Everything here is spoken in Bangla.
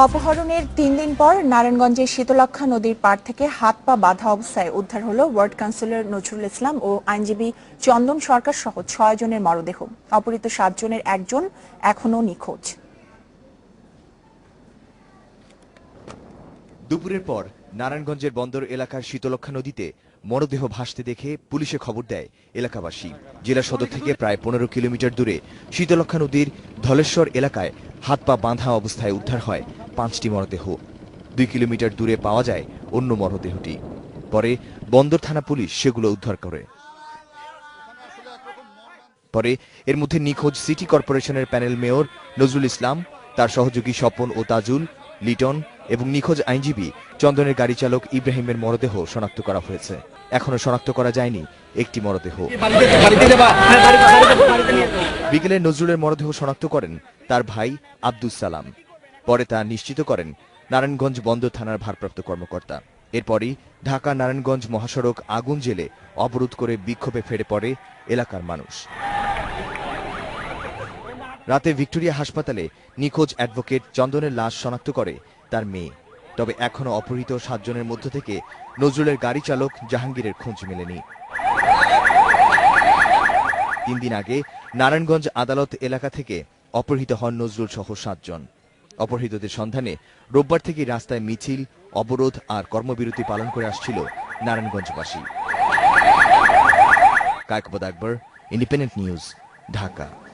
অপহরণের তিন দিন পর নারায়ণগঞ্জের শীতলক্ষা নদীর পাড় থেকে হাত পা বাঁধা অবস্থায় উদ্ধার হলো ওয়ার্ড কাউন্সিলর নজরুল ইসলাম ও আইনজীবী চন্দন সরকার সহ ছয় জনের মরদেহ। অপহৃত সাতজনের একজন এখনও নিখোঁজ। দুপুরের পর নারায়ণগঞ্জের বন্দর এলাকার শীতলক্ষা নদীতে মরদেহ ভাসতে দেখে পুলিশে খবর দেয় এলাকাবাসী। জেলা সদর থেকে প্রায় পনেরো কিলোমিটার দূরে শীতলক্ষা নদীর ধলেশ্বর এলাকায় হাত পা বাঁধা অবস্থায় উদ্ধার হয় পাঁচটি মরদেহ। দুই কিলোমিটার দূরে পাওয়া যায় অন্য মরদেহটি। পরে বন্দর থানা পুলিশ সেগুলো উদ্ধার করে। পরে এর মধ্যে নিখোঁজ সিটি কর্পোরেশনের প্যানেল মেয়র নজরুল ইসলাম, তার সহযোগী স্বপন ও তাজুল, লিটন এবং নিখোঁজ আইনজীবী চন্দনের গাড়ি চালক ইব্রাহিমের মরদেহ শনাক্ত করা হয়েছে। এখনও শনাক্ত করা যায়নি একটি মরদেহ। বিকেলে নজরুলের মরদেহ শনাক্ত করেন তার ভাই আব্দুস সালাম। পরে তা নিশ্চিত করেন নারায়ণগঞ্জ বন্দর থানার ভারপ্রাপ্ত কর্মকর্তা। এরপরই ঢাকা নারায়ণগঞ্জ মহাসড়ক আগুন জেলে অবরোধ করে বিক্ষোভে ফেরে পড়ে এলাকার মানুষ। রাতে ভিক্টোরিয়া হাসপাতালে নিখোঁজ অ্যাডভোকেট চন্দনের লাশ শনাক্ত করে তার মেয়ে। তবে এখনও অপহৃত সাতজনের মধ্য থেকে নজরুলের গাড়ি চালক জাহাঙ্গীরের খোঁজ মেলেনি। তিন দিন আগে নারায়ণগঞ্জ আদালত এলাকা থেকে অপহৃত হন নজরুল সহ সাতজন। অপহৃতদের সন্ধানে রোববার থেকে রাস্তায় মিছিল, অবরোধ আর কর্মবিরতি পালন করে আসছিল নারায়ণগঞ্জবাসী। কাকবদ আকবর ইন্ডিপেন্ডেন্ট নিউজ, ঢাকা।